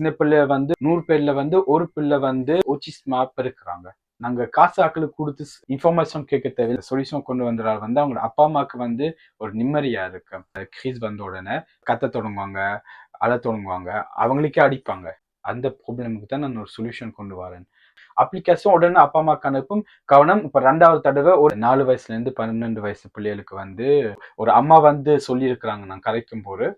சின்ன பிள்ளை வந்து நூறு பேர்ல வந்து ஒரு பிள்ளை வந்து ஓச்சிஸ்மா இருக்கிறாங்க நாங்க காசு ஆக்களுக்கு கொடுத்து இன்ஃபர்மேஷன் கேட்க தேவையில்லை. சொல்யூஷன் கொண்டு வந்தால் வந்து அவங்க அப்பா அம்மாவுக்கு வந்து ஒரு நிம்மதியா இருக்கு. கிரீஸ் வந்த உடனே கத்த தொடங்குவாங்க அழ தொடங்குவாங்க அவங்களுக்கே அடிப்பாங்க. அந்த ப்ராப்ளமுக்கு தான் நான் ஒரு சொல்யூஷன் கொண்டு வரேன். அப்ளிகேஷன் உடனே அப்பா அம்மாக்கு அனுப்பும். கவனம் இப்ப ரெண்டாவது தடவை ஒரு நாலு வயசுல இருந்து பன்னெண்டு வயசு பிள்ளைகளுக்கு வந்து ஒரு அம்மா வந்து சொல்லியிருக்கிறாங்க நான் கரைக்கும் போது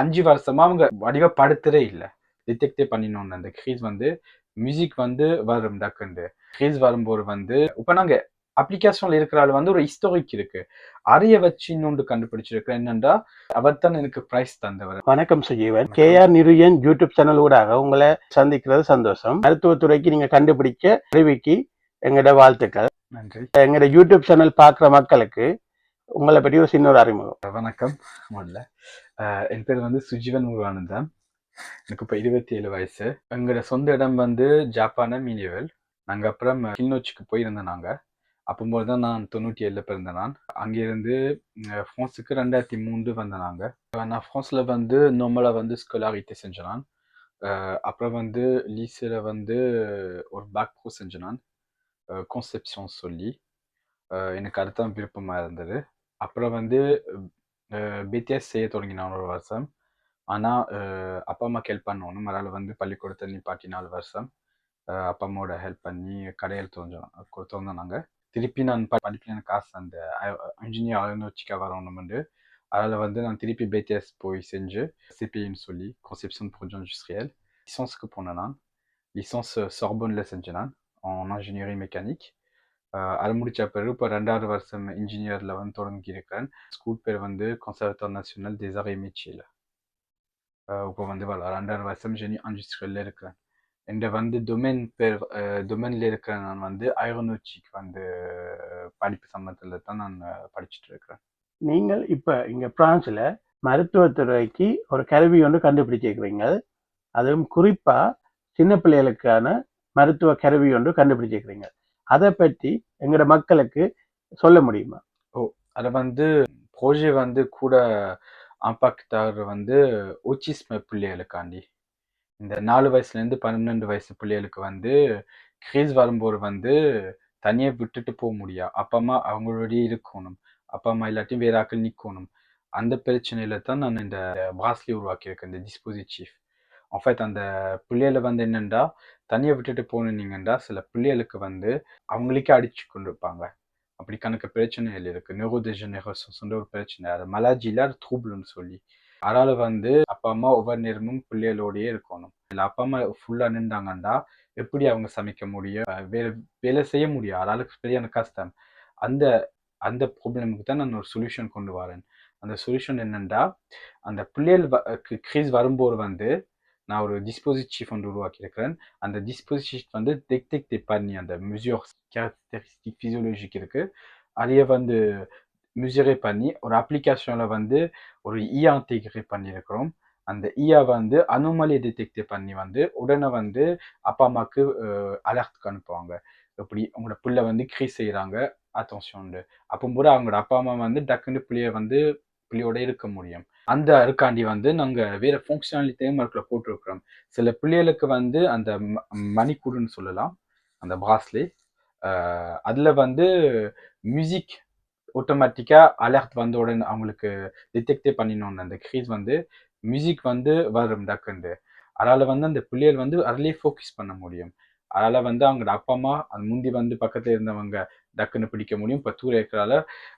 அஞ்சு வருஷமா அவங்க வடிவப்படுத்துறே இல்லை. டிடெக்டே பண்ணினோன்னு அந்த கிரீஸ் வந்து மியூசிக் வந்து வரும் டக்குண்டு. கிரீஸ் வரும்போது வந்து இப்ப நாங்க அப்ளிகேஷன்ல இருக்கிறாள் வந்து ஒரு ஹிஸ்டாரிக் இருக்கு. அரிய வச்சு இன்னொன்று கண்டுபிடிச்சிருக்கிறேன். என்னன்னா அவர் தான் எனக்கு பிரைஸ் தந்தவர். வணக்கம் Sujeevan KR Niruyan YouTube channel ஊடாக உங்களை சந்திக்கிறது சந்தோஷம். மருத்துவத்துறைக்கு நீங்க கண்டுபிடிச்ச அறிவிக்கு எங்களோட வாழ்த்துக்கள். நன்றி. எங்களோட யூடியூப் சேனல் பார்க்குற மக்களுக்கு உங்களை பற்றி ஒரு சின்ன ஒரு அறிமுகம். வணக்கம். முதல்ல என் பேர் வந்து சுஜீவன் முருகானந்தம் எனக்கு இப்போ இருபத்தி ஏழு வயசு எங்களோட சொந்த இடம் வந்து ஜப்பான மீனியவல் நாங்கள் அப்புறம் கிளிநொச்சிக்கு போயிருந்தோம் நாங்கள் அப்போது தான் நான் தொண்ணூற்றி ஏழில் பிறந்தேன் நான் அங்கேருந்து ஃப்ரான்ஸுக்கு ரெண்டாயிரத்தி மூன்று வந்தேன் நாங்கள் நான் ஃப்ரான்ஸில் வந்து நார்மலாக வந்து ஸ்கொலாரிட்டி செஞ்சேன் நான் அஹ் அப்புறம் வந்து லீஸில் வந்து ஒரு பேக் ப்ரோ செஞ்சேன் நான் கான்செப்ஷன் சொல்லி அஹ் எனக்கு அதுதான் விருப்பமாக இருந்தது அப்புறம் வந்து பிடிஎஸ் செய்ய தொடங்கினான் ஒரு வருஷம் ஆனால் அப்பா அம்மாக்கு ஹெல்ப் பண்ணணும். அதனால் வந்து பள்ளிக்கூடத்தை நிப்பாட்டி நாலு வருஷம். அஹ் அப்பா அம்மாவோட ஹெல்ப் பண்ணி கடையில் தோஞ்சோம். திறந்தோம் நாங்கள் திருப்பி நான் ப- படிப்பில் எனக்கு ஆசை. அந்த இன்ஜினியர் ஆளுநர்ச்சிக்கா வரணும்னு அதில் வந்து நான் திருப்பி பிடிஎஸ் போய் செஞ்சு சிபின்னு சொல்லி கான்செப்ஷன் ப்ரொஜெக்ட் இண்டஸ்ட்ரியல் லிசன்ஸ்க்கு போனேன் நான். லிசன்ஸ் சார்பனில் செஞ்சேன் நான். En ingénierie mécanique. அஹ் அது முடிச்ச பிறகு இப்போ ரெண்டாவது வருஷம் இன்ஜினியரில் வந்து தொடங்கியிருக்கிறேன் ஸ்கூல் பேர் வந்து Conservatoire National des arts et métiers இப்போ வந்து வர ரெண்டாவது வருஷம் ஜெனி இண்டஸ்ட்ரியலில் இருக்கிறேன் என்ற வந்து டொமைன் பேர் டொமைனில் இருக்கிறேன் நான் வந்து ஐரோனோச்சிக் வந்து படிப்பு சம்பந்தத்தில் தான் நான் படிச்சுட்டு இருக்கிறேன் நீங்கள் இப்ப இங்க பிரான்ஸ்ல மருத்துவத்துறைக்கு ஒரு கருவி ஒன்று கண்டுபிடிச்சிருக்கிறீங்க அதுவும் குறிப்பா சின்ன பிள்ளைகளுக்கான மருத்துவ கருவி ஒன்று கண்டுபிடிச்சிருக்கிறீங்க அதை பற்றி எங்களோட மக்களுக்கு சொல்ல முடியுமா? அதை வந்து ப்ரோஜே வந்து கூட ஆப்பாக்கிட்டார் வந்து ஓச்சிஸ்ம பிள்ளைகளுக்காண்டி. இந்த நாலு வயசுலேருந்து பன்னெண்டு வயசு பிள்ளைகளுக்கு வந்து கிரீஸ் வரும்போது வந்து தனியாக விட்டுட்டு போக முடியா. அப்பா அம்மா அவங்களோடய இருக்கணும். அப்பா அம்மா இல்லாட்டியும் வேற ஆக்கள் நிற்கணும் அந்த பிரச்சனையில தான் நான் இந்த பிராஸ்லி உருவாக்கியிருக்கேன் இந்த டிஸ்போசிட்டிவ் ஆஃபைட் அந்த பிள்ளைகளை வந்து என்னென்னா தனியாக விட்டுட்டு போனீங்கன்னா சில பிள்ளைகளுக்கு வந்து அவங்களுக்கே அடிச்சு கொண்டு இருப்பாங்க அப்படி கணக்கு பிரச்சனைகள் இருக்கு. நியூரோடெஜெனரேஷன் ஒரு பிரச்சனை. அது மலாஜியில் அது ட்ரூபிள்னு சொல்லி. அதனால வந்து அப்பா அம்மா ஒவ்வொரு நேரமும் பிள்ளைகளோடயே இருக்கணும். இல்லை அப்பா அம்மா ஃபுல்லாக நின்றாங்கண்டா எப்படி அவங்க சமைக்க முடியும்? வேலை வேலை செய்ய முடியும். அதால பெரியான கஷ்டம். அந்த அந்த ப்ராப்ளமுக்கு தான் நான் ஒரு சொல்யூஷன் கொண்டு வரேன். அந்த சொல்யூஷன் என்னென்னா அந்த பிள்ளைகள் க்ரீஸ் வரும்போது வந்து நான் ஒரு டிஸ்போசிட்டிவ் ஒன்று உருவாக்கியிருக்கிறேன் அந்த டிஸ்போசிட்டிவ் வந்து டெக்டெக்ட் பண்ணி அந்த மியூசியர் கேரக்டரிஸ்டிக் ஃபிசியோலஜிக் இருக்கு அதையே வந்து மியூசியரே பண்ணி ஒரு அப்ளிகேஷனில் வந்து ஒரு இஆ இன்டெகிரேட் பண்ணியிருக்கிறோம் அந்த இஆ வந்து அனோமலியை டிடெக்ட் பண்ணி வந்து உடனே வந்து அப்பா அம்மாவுக்கு அலர்ட்க்கு அனுப்புவாங்க எப்படி உங்களோட பிள்ளை வந்து க்ரீஸ் செய்கிறாங்க அட்டென்ஷன் அப்போ கூட அவங்களோட அப்பா அம்மா வந்து டக்குன்னு பிள்ளைய வந்து பிள்ளையோட இருக்க முடியும் அந்த அருக்காண்டி வந்து நாங்கள் வேற ஃபங்க்ஷனாலிட்டியும் அதுக்குள்ள போட்டிருக்கிறோம். சில பிள்ளைகளுக்கு வந்து அந்த ம- மணிக்கூடுன்னு சொல்லலாம். அந்த பிராஸ்லே அதில் வந்து மியூசிக் ஆட்டோமேட்டிக்காக அலர்ட் வந்த உடனே அவங்களுக்கு டிடெக்டே பண்ணினோன்னு அந்த க்ரீஸ் வந்து மியூசிக் வந்து வரும் டக்குண்டு அதனால் வந்து அந்த பிள்ளைகள் வந்து அதிலே ஃபோக்கஸ் பண்ண முடியும். அதனால் வந்து அவங்களோட அப்பா அம்மா அந்த முந்தி வந்து பக்கத்தில் இருந்தவங்க டக்குன்னு பிடிக்க முடியும். இப்போ தூர இருக்கிறால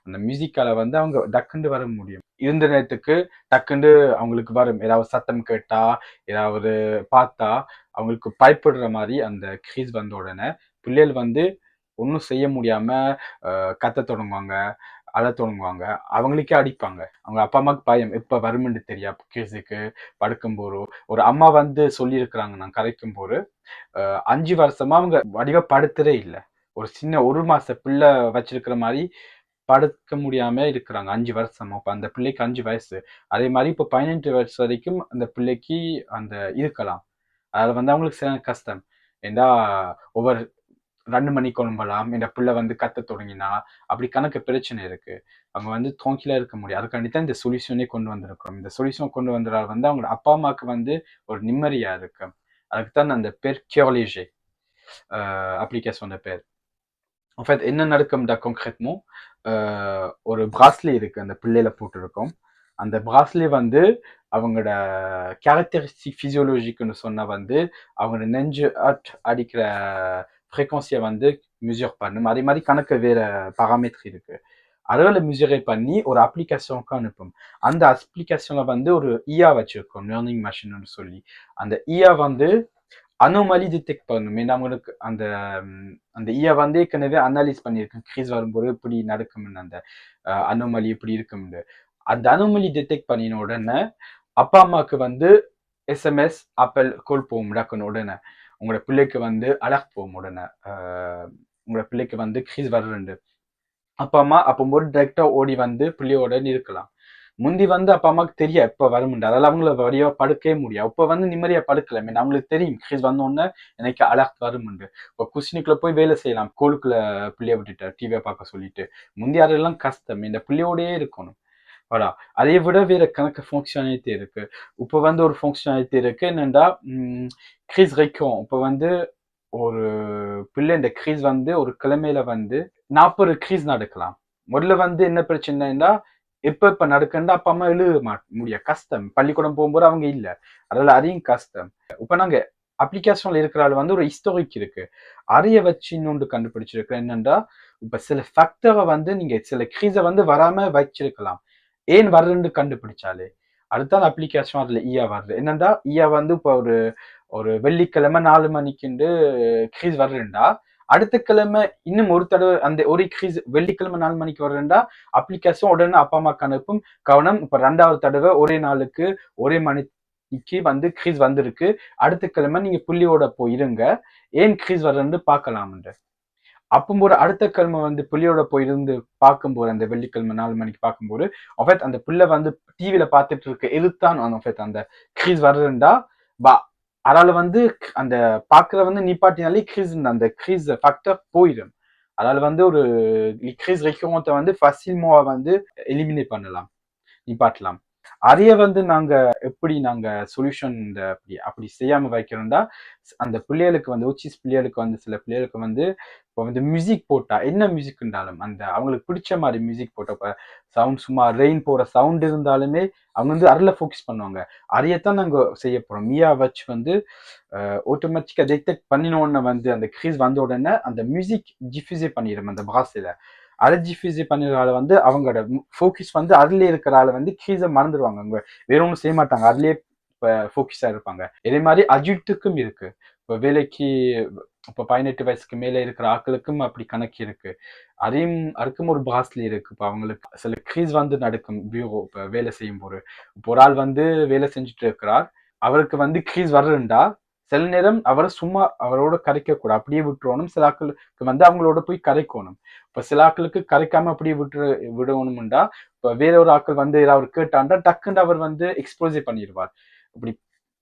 அந்த மியூசிக்கால வந்து அவங்க டக்குண்டு வர முடியும். இருந்த நேரத்துக்கு டக்குண்டு அவங்களுக்கு வரும். ஏதாவது சத்தம் கேட்டா ஏதாவது பார்த்தா அவங்களுக்கு பயப்படுற மாதிரி அந்த க்ரீஸ் வந்த உடனே பிள்ளைகள் வந்து ஒன்றும் செய்ய முடியாம கத்த தொடங்குவாங்க அழ தொடங்குவாங்க. அவங்களுக்கே அடிப்பாங்க. அவங்க அப்பா அம்மாவுக்கு பயம். எப்போ வருமென்று தெரியா கேஸுக்கு படுக்கும் போது. ஒரு அம்மா வந்து சொல்லியிருக்கிறாங்க நான் கரைக்கும் போது. அஞ்சு வருஷமா அவங்க வடிவப்படுத்துறே இல்லை. ஒரு சின்ன ஒரு மாச பிள்ளை வச்சிருக்கிற மாதிரி படுக்க முடியாம இருக்கிறாங்க. அஞ்சு வருஷம். இப்போ அந்த பிள்ளைக்கு அஞ்சு வயசு. அதே மாதிரி இப்போ பதினெட்டு வயசு வரைக்கும் அந்த பிள்ளைக்கு அந்த இருக்கலாம். அதில் வந்து அவங்களுக்கு சில கஷ்டம். ஏண்டா ஒவ்வொரு ரெண்டு மணிக்கு குழம்பலாம். இந்த பிள்ளை வந்து கத்த தொடங்கினா அப்படி கணக்கு பிரச்சனை இருக்கு. அவங்க வந்து தோங்கில இருக்க முடியும் அதுக்காண்டி தான் இந்த சொல்யூஷனே கொண்டு வந்திருக்கிறோம். இந்த சொல்யூஷன் கொண்டு வந்ததால் வந்து அவங்க அப்பா அம்மாவுக்கு வந்து ஒரு நிம்மதியா இருக்கு. அதுக்கு தான் அந்த பேர் கியோலேஜே அப்ளிகேஷனோட பேர். En fait என்ன நடக்கும்டா concrètement euh, ஒரு பிராஸ்லி இருக்கு அந்த பிள்ளையில போட்டிருக்கோம். அந்த பிராஸ்லி வந்து அவங்களோட கேரக்டரிஸ்டிக் ஃபிசியோலஜிக்குன்னு சொன்னா வந்து அவங்களோட நெஞ்சு அட் அடிக்கிற ஃப்ரீக்வன்சியை வந்து மெஷர் பண்ணும். அதே மாதிரி கணக்கு வேற பாராமீட்டர் இருக்கு. அதில் மெஷரே பண்ணி ஒரு அப்ளிகேஷனுக்கு அனுப்பும். அந்த அப்ளிகேஷன்ல வந்து ஒரு இயா வச்சிருக்கோம் லேர்னிங் மிஷின்னு சொல்லி. அந்த இயா வந்து அனோமலி டிடெக்ட் பண்ணணும் ஏன்னா அவங்களுக்கு அந்த அந்த ஈய வந்து ஏற்கனவே அனாலிஸ் பண்ணியிருக்கேன் கிரீஸ் வரும்போது இப்படி நடக்கும்னு அந்த அனோமலி இப்படி இருக்கும்னு அந்த அனோமலி டிடெக்ட் பண்ணின உடனே அப்பா அம்மாவுக்கு வந்து எஸ்எம்எஸ் அப்பல் கோல் போகும் டக்குன்னு உடனே உங்களோட பிள்ளைக்கு வந்து அழக் போகும் உடனே ஆஹ் உங்களோட பிள்ளைக்கு வந்து கிரீஸ் வர்றண்டு அப்பா அம்மா அப்போது டைரக்டா ஓடி வந்து பிள்ளையோட இருக்கலாம் முந்தி வந்து அப்பா அம்மாவுக்கு இப்ப வர முடியாது அதால அவங்கள வழியா படுக்கவே முடியாது. இப்ப வந்து நிம்மதியா படுக்கல. மீன் அவங்களுக்கு தெரியும். கிரீஸ் வந்த உடனே எனக்கு அலர்ட் வருமுண்டு இப்போ குசினிக்குள்ள போய் வேலை செய்யலாம். கோலுக்குள்ள பிள்ளைய விட்டுட்டு டிவியை பார்க்க சொல்லிட்டு. முந்தி அதெல்லாம் கஷ்டம்? இந்த பிள்ளையோடயே இருக்கணும். வரா அதை விட வேற கணக்கு ஃபங்க்ஷனாலிட்டி இருக்கு. இப்போ வந்து ஒரு ஃபங்க்ஷனாலிட்டி இருக்கு. என்னென்னா கிரீஸ் வைக்கும் இப்போ வந்து ஒரு பிள்ளை இந்த கிரீஸ் வந்து ஒரு கிழமையில வந்து நாற்பது கிரீஸ் நடக்கலாம். முதல்ல வந்து என்ன பிரச்சனைன்னா எப்ப இப்ப நடக்குன்னு அப்பா அம்மா எழுத மா முடிய கஷ்டம். பள்ளிக்கூடம் போகும்போது அவங்க இல்ல. அதனால அதையும் கஷ்டம். இப்ப நாங்க அப்ளிகேஷன்ல இருக்கிற ஆள் வந்து ஒரு ஹிஸ்டாரிக் இருக்கு. அதைய வச்சு இன்னொன்று கண்டுபிடிச்சிருக்கிறேன் என்னன்னா இப்ப சில ஃபேக்டரை வந்து நீங்க சில கிரீஸை வந்து வராம வச்சிருக்கலாம். ஏன் வருதுன்னு கண்டுபிடிச்சாலே. அடுத்தான் அப்ளிகேஷன் அதுல ஈயா வருது என்னன்னா ஈயா வந்து இப்போ ஒரு ஒரு வெள்ளிக்கிழமை நாலு மணிக்குண்டு கிரீஸ் வருதுண்டா அடுத்த கிழமை இன்னும் ஒரு தடவை அந்த ஒரு கிரீஸ் வெள்ளிக்கிழமை நாலு மணிக்கு வரேன்டா அப்ளிகேஷன் உடனே அப்பா அம்மாக்கு அனுப்பும். கவனம் இப்ப ரெண்டாவது தடவை ஒரே நாளுக்கு ஒரே மணிக்கு வந்து கிரீஸ் வந்திருக்கு. அடுத்த கிழமை நீங்க புள்ளியோட போயிருங்க. ஏன் கிரீஸ் வருதுன்னு பார்க்கலாம்ன்ற. அப்பம்போது அடுத்த கிழமை வந்து புள்ளியோட போயிருந்து பார்க்கும்போது அந்த வெள்ளிக்கிழமை நாலு மணிக்கு பார்க்கும்போது ஒஃபேத் அந்த புள்ள வந்து டிவியில பார்த்துட்டு இருக்க எதுத்தான் ஒஃபேத் அந்த கிரீஸ் வருதுண்டா? பா அதால வந்து அந்த பார்க்கற வந்து நிப்பாட்டினாலே கிரீஸ் அந்த கிரீஸ் ஃபேக்டர் போயிடும். அதால வந்து ஒரு கிரீஸ் ரெக்யூரண்ட்டை வந்து ஃபசில்மோவா வந்து எலிமினேட் பண்ணலாம் நிப்பாட்டலாம். அதைய வந்து நாங்க எப்படி நாங்க சொல்யூஷன் இந்த அப்படி அப்படி செய்யாம வைக்கிறோம்டா அந்த பிள்ளைகளுக்கு வந்து உச்சிஸ் பிள்ளைகளுக்கு வந்து சில பிள்ளைகளுக்கு வந்து இப்போ வந்து மியூசிக் போட்டா என்ன மியூசிக் இருந்தாலும் அந்த அவங்களுக்கு பிடிச்ச மாதிரி மியூசிக் போட்டப்ப சவுண்ட் சும்மா ரெயின் போற சவுண்ட் இருந்தாலுமே அவங்க வந்து அதில் ஃபோக்கஸ் பண்ணுவாங்க. அதையத்தான் நாங்க செய்ய போறோம். மியா வச்சு வந்து ஆட்டோமேட்டிக்கா டிடெக்ட் பண்ணினோடனே வந்து அந்த கிரீஸ் வந்த உடனே அந்த மியூசிக் டிஃப்யூஸே பண்ணிடும் அந்த பாஷையில. அதை டிஃப்யூஸே பண்ணிடுறால வந்து அவங்களோட ஃபோக்கஸ் வந்து அதுல இருக்கிற ஆளை வந்து கீழே மறந்துடுவாங்க அவங்க வேற ஒன்றும் செய்ய மாட்டாங்க. அதுலயே இப்போ ஃபோக்கஸாக இருப்பாங்க. இதே மாதிரி அஜித்துக்கும் இருக்கு. இப்போ வேலைக்கு இப்போ பதினெட்டு வயசுக்கு மேலே இருக்கிற ஆட்களுக்கும் அப்படி கணக்கு இருக்கு. அதையும் அறுக்கும் ஒரு பாஸ்லி இருக்கு. இப்போ அவங்களுக்கு சில கிரீஸ் வந்து நடக்கும். பியூரோ இப்போ வேலை செய்யும் போது இப்போ ஒரு ஆள் வந்து வேலை செஞ்சுட்டு இருக்கிறார். அவருக்கு வந்து கிரீஸ் வர்றண்டா சில நேரம் அவரை சும்மா அவரோட கரைக்கக்கூடாது அப்படியே விட்டுறணும். சிலாக்களுக்கு வந்து அவங்களோட போய் கரைக்கணும். இப்போ சிலாக்களுக்கு கரைக்காம அப்படியே விட்டு விடணும்டா. இப்போ வேற ஒரு ஆக்கள் வந்து அவர் கேட்டாண்டா டக்குன்னு அவர் வந்து எக்ஸ்போசே பண்ணிடுவார். இப்படி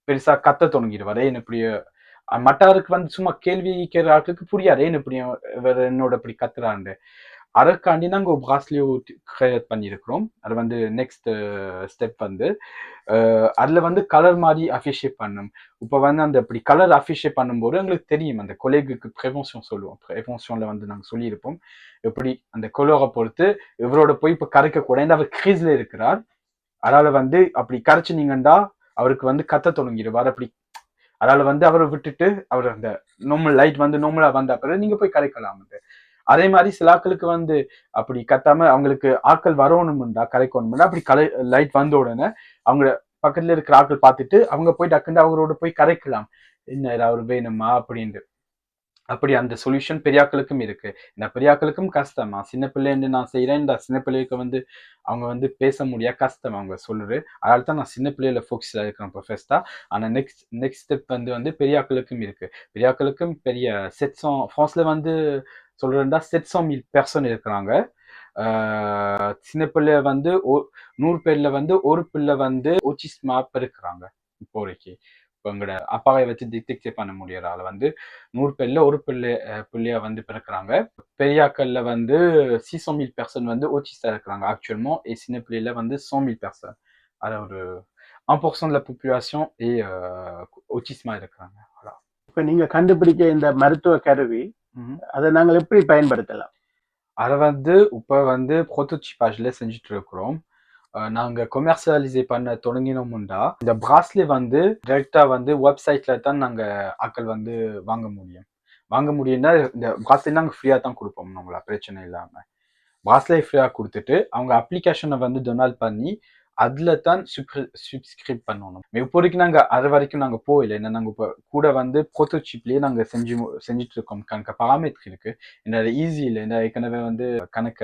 பெருசா கத்த தொடங்கிடுவார். ஏன் இப்படி மற்றவருக்கு வந்து சும்மா கேள்வி கேட்கிற ஆட்களுக்கு புரியாது. ஏன் இப்படி இவர் என்னோட இப்படி கத்துறாண்டு அதற்காண்டி நாங்கள் ஒரு பிராஸ்லியோ கிரியேட் பண்ணியிருக்கிறோம் அது வந்து நெக்ஸ்ட் ஸ்டெப் வந்து அதில் வந்து கலர் மாதிரி அஃபிஷியேட் பண்ணும் இப்போ வந்து அந்த இப்படி கலர் அஃபிஷியேட் பண்ணும்போது எங்களுக்கு தெரியும் அந்த கொலேகுக்கு ப்ரெவென்ஷன் சொல்லுவோம் ப்ரெவென்ஷனில் வந்து நாங்கள் சொல்லியிருப்போம் எப்படி அந்த கொலோரை பொறுத்து இவரோட போய் இப்போ கரைக்கக்கூடாது அவர் கிரீஸில் இருக்கிறார் அதனால் வந்து அப்படி கரைச்சினீங்கன்னா அவருக்கு வந்து கத்த தொடங்கிடுவார் அப்படி அதனால வந்து அவரை விட்டுட்டு அவர் அந்த நார்மல் லைட் வந்து நார்மலா வந்த பிறகு நீங்க போய் கரைக்கலாம் அது அதே மாதிரி சில ஆக்களுக்கு வந்து அப்படி கத்தாம அவங்களுக்கு ஆட்கள் வரணும்டா கரைக்கணும்டா அப்படி கலை லைட் வந்த உடனே அவங்க பக்கத்துல இருக்கிற ஆட்கள் பார்த்துட்டு அவங்க போய் டக்குண்டு அவங்களோட போய் கரைக்கலாம். என்ன அவர் வேணுமா? அப்படின்ட்டு. அப்படி அந்த சொல்யூஷன் பெரியாக்களுக்கும் இருக்கு. இந்த பெரியாக்களுக்கும் கஷ்டமா. சின்ன பிள்ளைன்னு நான் செய்யறேன் இந்த சின்ன பிள்ளைக்கு வந்து அவங்க வந்து பேச முடியா கஷ்டம் அவங்க சொல்லுறது அதனால தான் நான் சின்ன பிள்ளையில ஃபோக்கஸில் இருக்கிறேன் இப்போ ஆனால் நெக்ஸ்ட் நெக்ஸ்ட் ஸ்டெப் வந்து வந்து பெரியாக்களுக்கும் இருக்கு. பெரியாக்களுக்கும் பெரிய செட்ஸம் ஃப்ரான்ஸ்ல வந்து சொல்றேன்டா செட்ஸம் மில் பெர்சன் இருக்கிறாங்க. சின்ன பிள்ளை வந்து நூறு பேர்ல வந்து ஒரு பிள்ளை வந்து ஓச்சிஸ் மேப் இருக்கிறாங்க இப்போதைக்கு. இப்போ எங்களோட அப்பாவை வச்சு டிடெக்ட் பண்ண முடியறால வந்து நூறு பேர்ல ஒரு பிள்ளை பிள்ளையா வந்து பிறக்கிறாங்க. பெரியாக்கள்ல வந்து சிக்ஸ் மில் பெர்சன் வந்து ஓட்டிஸ்டா இருக்கிறாங்க. ஆக்சுவல்மோ et சின்ன பிள்ளையில வந்து cent mille personnes. அதாவது ஒரு 1% de la population et euh, autisme இருக்கிறாங்க. இப்ப நீங்க கண்டுபிடிக்க இந்த மருத்துவ கருவி. அதை நாங்கள் எப்படி பயன்படுத்தலாம்? அதை வந்து இப்போ வந்து ப்ரோட்டோடிப்பாஜில் செஞ்சுட்டு இருக்கிறோம். நாங்க கொமர்ஷியலைசே பண்ண தொடங்கினோம்டா இந்த பிராஸ்லி வந்து டைரக்டா வந்து வெப்சைட்ல தான் நாங்க ஆட்கள் வந்து வாங்க முடியும். வாங்க முடியும்னா இந்த பிராஸ்லி நாங்கள் ஃப்ரீயா தான் கொடுப்போம். நம்மள பிரச்சனை இல்லாமல் பிராஸ்லே ஃப்ரீயா கொடுத்துட்டு அவங்க அப்ளிகேஷனை வந்து டொனால் பண்ணி அதுல தான் சப்ஸ்கிரைப் பண்ணணும். இப்போதைக்கு நாங்க அது வரைக்கும் நாங்க போயில ஏன்னா நாங்க இப்போ கூட வந்து ப்ரோட்டோசிப்லயே நாங்க செஞ்சு செஞ்சுட்டு இருக்கோம் கணக்கு பாராமீட்டர் இருக்கு. என்ன ஈஸி இல்லை. என்ன ஏற்கனவே வந்து கணக்க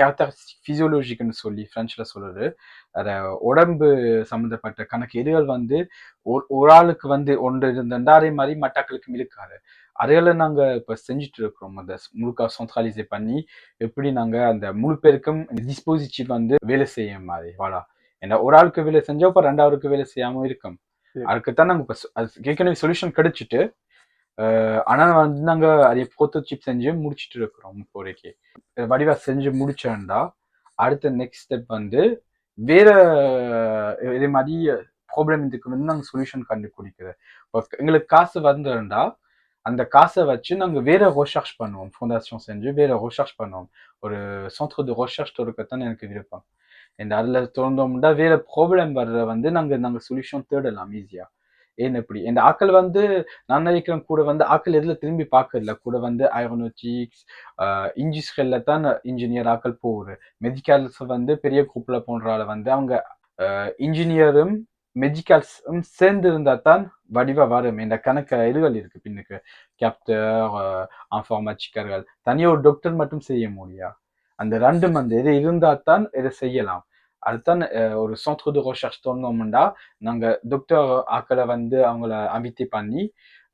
கேரக்டரிஸ்டிக் ஃபிசியோலஜிக்குன்னு சொல்லி ஃப்ரெஞ்சில் சொல்றது. அத உடம்பு சம்மந்தப்பட்ட கணக்கு எதுகள் வந்து ஒரு- ஒரு ஆளுக்கு வந்து ஒன்று இருந்தா அதே மாதிரி மட்டாக்களுக்கும் இருக்காது. அதையெல்லாம் நாங்க இப்ப செஞ்சுட்டு இருக்கிறோம் அந்த முழுக்கா சென்ட்ரலைசே பண்ணி எப்படி நாங்க அந்த முழு பேருக்கும் டிஸ்போசிட்டிவ் வந்து வேலை செய்ய மாதிரி வாடா ஏன்னா ஒரு ஆளுக்கு வேலை செஞ்சா இப்ப ரெண்டாவதுக்கு வேலை செய்யாம இருக்கும். அதுக்குத்தான் நாங்க இப்ப ஏற்கனவே சொல்யூஷன் கிடைச்சிட்டு அஹ் ஆனா வந்து நாங்க அதை ப்ரோட்டோசிப் செஞ்சு முடிச்சிட்டு இருக்கிறோம் இப்போதைக்கு வடிவா செஞ்சு முடிச்சோம்டா அடுத்த நெக்ஸ்ட் ஸ்டெப் வந்து வேற இதே மாதிரி ப்ராப்ளம் இதுக்கு வந்து நாங்க சொல்யூஷன் கண்டுபிடிக்கிறது. இப்போ எங்களுக்கு காசு வந்துருந்தா அந்த காசை வச்சு நாங்கள் வேற ரிசர்ச் பண்ணுவோம். ஃபவுண்டேஷன் செஞ்சு வேற ரிசர்ச் பண்ணுவோம். ஒரு சென்டர் டு recherche தொடக்கத்தான் எனக்கு விருப்பம். இந்த அதில் திறந்தோம்னா வேற ப்ராப்ளம் வர்ற வந்து நாங்கள் நாங்கள் சொல்யூஷன் தேடலாம் ஈஸியாக ஏன் எப்படி இந்த ஆக்கள் வந்து நான் நினைக்கிறேன் கூட வந்து ஆக்கள் எதில் திரும்பி பார்க்கல கூட வந்து ஏரோனாட்டிக்ஸ் இன்ஜினியர்ல தான் இன்ஜினியர் ஆக்கள் போகுது. மெடிக்கல்ஸ் வந்து பெரிய குரூப்பில் போன்றால வந்து அவங்க இன்ஜினியரும் மெஜிக்கல்ஸும் சேர்ந்து இருந்தால் தான் வடிவா வரும். இந்த கணக்கு இதுகள் இருக்கு. பின்னுக்கு கேப்டர் இன்ஃபார்மேட்டிக்கர்கள் தனியாக ஒரு டாக்டர் மட்டும் செய்ய முடியா? அந்த ரெண்டும் அந்த இது இருந்தால் தான் இதை செய்யலாம். அதுதான் ஒரு சென்டர் de recherche தோணும்னா நாங்க டாக்டர் ஆக்களை வந்து அவங்கள அமித்தி பண்ணி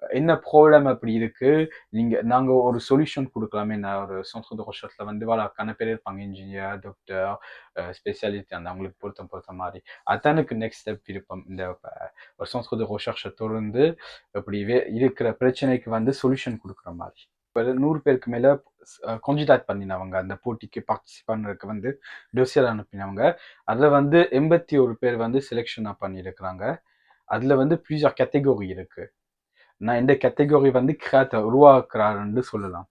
என்ன ப்ராப்ளம் அப்படி இருக்கு? நீங்க நாங்க ஒரு சொல்யூஷன் கொடுக்கலாமே. நான் ஒரு சொந்த de வந்து வள கன பேர் இருப்பாங்க. இன்ஜினியர் டாக்டர் ஸ்பெஷாலிட்டி அந்த அவங்களுக்கு பொருத்தம் பொறுத்த மாதிரி. அதானுக்கு நெக்ஸ்ட் ஸ்டெப் விருப்பம். இந்த ஒரு சொந்த கோஷத்தை தொடர்ந்து இப்படி வே- இருக்கிற பிரச்சனைக்கு வந்து சொல்யூஷன் கொடுக்குற மாதிரி. இப்போ நூறு பேருக்கு மேல கொஞ்சிடாட் பண்ணினவங்க அந்த போட்டிக்கு பார்ட்டிசிபேட் பண்ணுறதுக்கு வந்து டோசியர் அனுப்பினவங்க அதுல வந்து எண்பத்தி ஒரு பேர் வந்து செலெக்ஷனாக பண்ணியிருக்கிறாங்க அதுல வந்து plusieurs கேட்டகோரி இருக்கு. நான் இந்த கேட்டகரி வந்து கிராத்த உருவாக்குறாருன்னு சொல்லலாம்.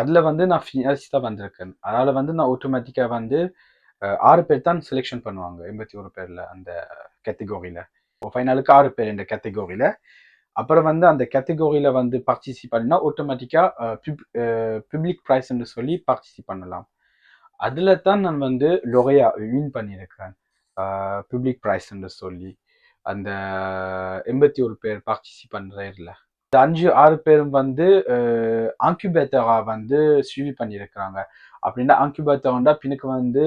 அதில் வந்து நான் ஃபினாலிஸ்டாக வந்திருக்கேன். அதனால் வந்து நான் ஆட்டோமேட்டிக்காக வந்து ஆறு பேர் தான் செலெக்ஷன் பண்ணுவாங்க எண்பத்தி ஒரு பேரில் அந்த கேட்டகரியில ஃபைனலுக்கு ஆறு பேர் இந்த கேட்டகோரியில் அப்புறம் வந்து அந்த கேட்டகோரியில் வந்து பார்ட்டிசிபேட் ஆட்டோமேட்டிக்காக பிப் பிப்ளிக் ப்ரைஸ்ன்னு சொல்லி பார்ட்டிசிபேட் பண்ணலாம். அதில் தான் நான் வந்து லொகையாக வின் பண்ணியிருக்கேன். பிப்ளிக் ப்ரைஸ்ன்னு சொல்லி. அந்த எண்பத்தி ஒரு பேர் பார்ட்டிசிபேட் பண்றதுல இந்த அஞ்சு ஆறு பேரும் வந்து ஆங்கிபேட்டரா வந்து சுவி பண்ணியிருக்கிறாங்க. அப்படின்னா ஆங்கிபேட்டர்னா பின்னுக்கு வந்து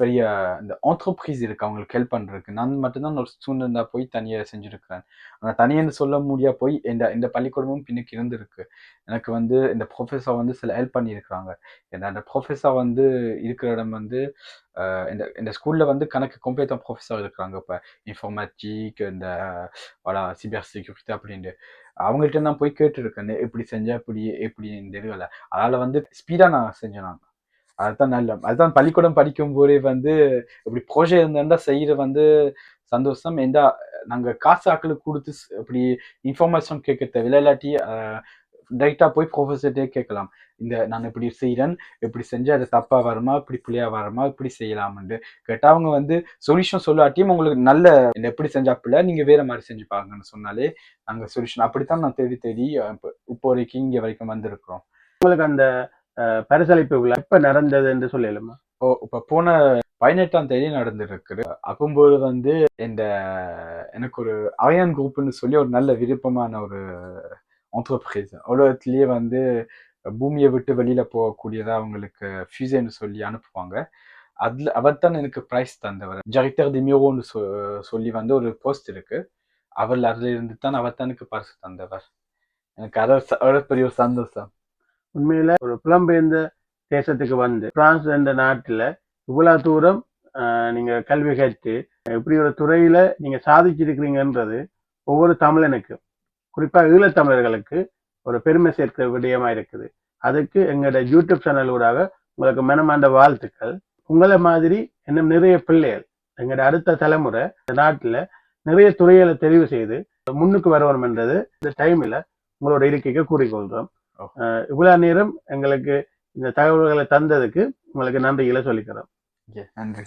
பெரிய இந்த ஆண்டர்பிரைஸ் இருக்கு அவங்களுக்கு ஹெல்ப் பண்ணுறதுக்கு நான் மட்டும்தான் ஒரு ஸ்டூடெண்டாக போய் தனியாக செஞ்சுருக்கிறேன். ஆனால் தனியாக சொல்ல முடியா போய் இந்த இந்த பள்ளிக்கூடமும் பின்னுக்கு இருந்திருக்கு. எனக்கு வந்து இந்த ப்ரொஃபஸர் வந்து சில ஹெல்ப் பண்ணியிருக்கிறாங்க. ஏன்னா அந்த ப்ரொஃபஸர் வந்து இருக்கிற இடம் வந்து இந்த இந்த ஸ்கூலில் வந்து கணக்கு கம்ப்யூட்டர் ப்ரொஃபஸர் இருக்கிறாங்க இப்போ. இன்ஃபர்மேட்டிக் இந்த வட சிபிஆர் செக்யூரிட்டி அப்படின்ட்டு. அவங்கள்ட்ட நான் போய் கேட்டுருக்கேன். எப்படி செஞ்சால் இப்படி எப்படி? இந்த இதுகளை அதால் வந்து ஸ்பீடாக நான் செஞ்சேன் நான். அதுதான் நல்ல அதுதான் பள்ளிக்கூடம் படிக்கும் போதே வந்து இப்படி ப்ரோஜெக்ட் இருந்தா செய்யற வந்து சந்தோஷம். எந்த நாங்க காசு ஆக்களுக்கு கொடுத்து இப்படி இன்ஃபர்மேஷன் கேட்க தேவையில்ல. இல்லாட்டி டைரக்டா போய் ப்ரொஃபஸர்கிட்டே கேட்கலாம். இந்த நான் இப்படி செய்யறேன் இப்படி செஞ்சா அது தப்பா வருமா? இப்படி பிள்ளையா வருமா? இப்படி செய்யலாம்னு கேட்டா அவங்க வந்து சொல்யூஷன் சொல்லாட்டியும் உங்களுக்கு நல்ல எப்படி செஞ்சா பிள்ளை நீங்க வேற மாதிரி செஞ்சு பாருங்கன்னு சொன்னாலே நாங்க சொல்யூஷன் அப்படித்தான் நான் தேடி தேடி இப்போ இப்போ வரைக்கும் இங்க வரைக்கும் வந்திருக்கிறோம். உங்களுக்கு அந்த பரிசளிப்பு விழா எப்ப நடந்தது என்று சொல்லலுமா ஓ இப்போ போன பதினெட்டாம் தேதி நடந்துருக்குது. அப்போது வந்து இந்த எனக்கு ஒரு அயன் குரூப்னு சொல்லி ஒரு நல்ல விருப்பமான ஒரு ஆண்டர்பிரைஸ் உலகத்திலேயே வந்து பூமியை விட்டு வெளியில போகக்கூடியதா அவங்களுக்கு ஃபியூசன்னு சொல்லி அனுப்புவாங்க. அதுல அவர் தான் எனக்கு ப்ரைஸ் தந்தவர். ஜெரிட்டர் திமியோன்னு சொ சொல்லி வந்து ஒரு போஸ்ட் இருக்கு. அவர் அதுல இருந்து தான் அவர் தான் எனக்கு பரிசு தந்தவர். எனக்கு அதை அதை பெரிய ஒரு சந்தோஷம். உண்மையில ஒரு புலம்பெயர்ந்த தேசத்துக்கு வந்து பிரான்ஸ் என்ற நாட்டுல இவ்வளவு தூரம் நீங்க கல்வி கற்று இப்படி ஒரு துறையில நீங்க சாதிச்சிருக்கிறீங்கன்றது ஒவ்வொரு தமிழனுக்கும் குறிப்பா ஈழத்தமிழர்களுக்கு ஒரு பெருமை சேர்க்கிற விடயமா இருக்குது. அதுக்கு எங்களோட யூடியூப் சேனல் ஊடாக உங்களுக்கு மனமாண்ட வாழ்த்துக்கள். உங்களை மாதிரி இன்னும் நிறைய பிள்ளைகள் எங்களோட அடுத்த தலைமுறை இந்த நாட்டுல நிறைய துறைகளை தெரிவு செய்து முன்னுக்கு வரணும் என்றது இந்த டைம்ல உங்களோட இருக்கைக்கு கூறிக்கொள்கிறோம். இவ்வளவு நேரம் எங்களுக்கு இந்த தகவல்களை தந்ததுக்கு உங்களுக்கு நன்றிகளை சொல்லிக்கிறோம். நன்றி.